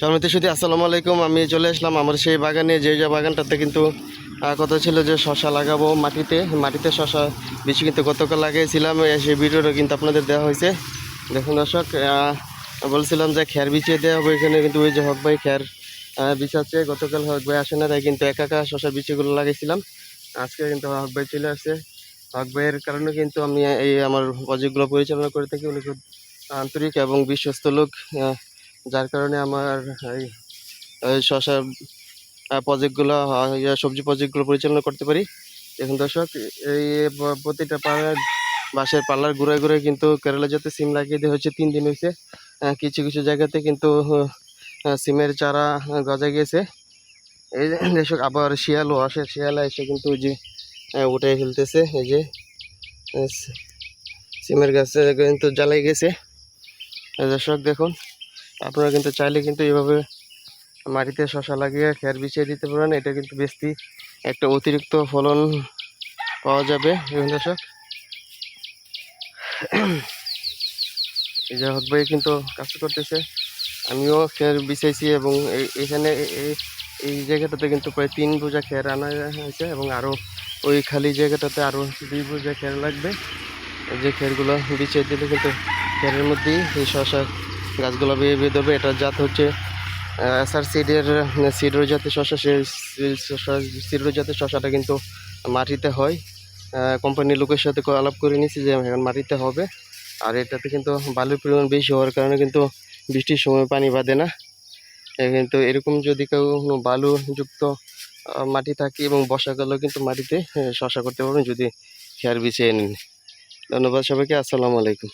সম্মিত সুদী আসসালামু আলাইকুম। আমি চলে আসলাম আমার সেই বাগানে। যে যে বাগানটাতে কিন্তু কথা ছিল যে শশা লাগাবো মাটিতে মাটিতে শশা বেশি কিন্তু গতকাল লাগিয়েছিলাম সেই ভিডিওটা কিন্তু আপনাদের দেওয়া হয়েছে। দেখুন দর্শক বলছিলাম যে খ্যার বিছিয়ে দেওয়া হবে, এখানে কিন্তু ওই যে হক ভাই খ্যার বিছাচ্ছে। গতকাল হক ভাই আসে না, তাই কিন্তু একা একা শশা বিচিগুলো লাগিয়েছিলাম আজকে কিন্তু হক ভাই চলে আসছে হক ভাইয়ের কারণে কিন্তু আমি এই আমার প্রজেক্টগুলো পরিচালনা করে থাকি। উনি খুব আন্তরিক এবং বিশ্বস্ত লোক যার কারণে আমার এই শশা প্রজেক্টগুলো সবজি প্রজেক্টগুলো পরিচালনা করতে পারি। এখন দর্শক, এই প্রতিটা পাড়ার, বাঁশের পাল্লার ঘুরে ঘুরে কিন্তু কেরালা যাতে সিম লাগিয়ে দেওয়া হয়েছে। তিন দিন হয়েছে। কিছু কিছু জায়গাতে কিন্তু সিমের চারা গজা গিয়েছে। এই যে, দর্শক, আবার শিয়ালও আসে। শিয়ালা এসে কিন্তু যে উঠে ফেলতেছে। এই যে সিমের গাছে কিন্তু জ্বালাই গেছে। দর্শক, দেখুন। আপনারা কিন্তু চাইলে কিন্তু এভাবে মাটিতে শশা লাগিয়ে খের বিছিয়ে দিতে পারেন। এটা কিন্তু বেশি একটা অতিরিক্ত ফলন পাওয়া যাবে, বিভিন্ন দর্শক। যে ভাই কিন্তু কাজ করতেছে। আমিও খের বিছাইছি এবং এখানে এই- এই জায়গাটাতে কিন্তু প্রায় তিন বোঝা খের আনা হয়েছে এবং আরও ওই খালি জায়গাটাতে আরও দুই বোঝা খের লাগবে। যে খেরগুলো বিছিয়ে দিলে কিন্তু খেরের মধ্যেই এই শশা গাছগুলো বেয়ে বেয়ে ধরবে এটার জাত হচ্ছে এসআর সিডের সিডর জাতের শশা সিডর জাতের শশাটা কিন্তু মাটিতে হয়। কোম্পানির লোকের সাথে আলাপ করে নিয়েছি যে এখন মাটিতে হবে। আর এটাতে কিন্তু বালুর পরিমাণ বেশি হওয়ার কারণে কিন্তু বৃষ্টির সময় পানি বাঁধে না। কিন্তু এরকম যদি কেউ বালুযুক্ত মাটি থাকে এবং বর্ষাকালেও কিন্তু মাটিতে শশা করতে পারবেন যদি খেয়ার বিছিয়ে নিন। ধন্যবাদ সবাইকে, আসসালামু আলাইকুম।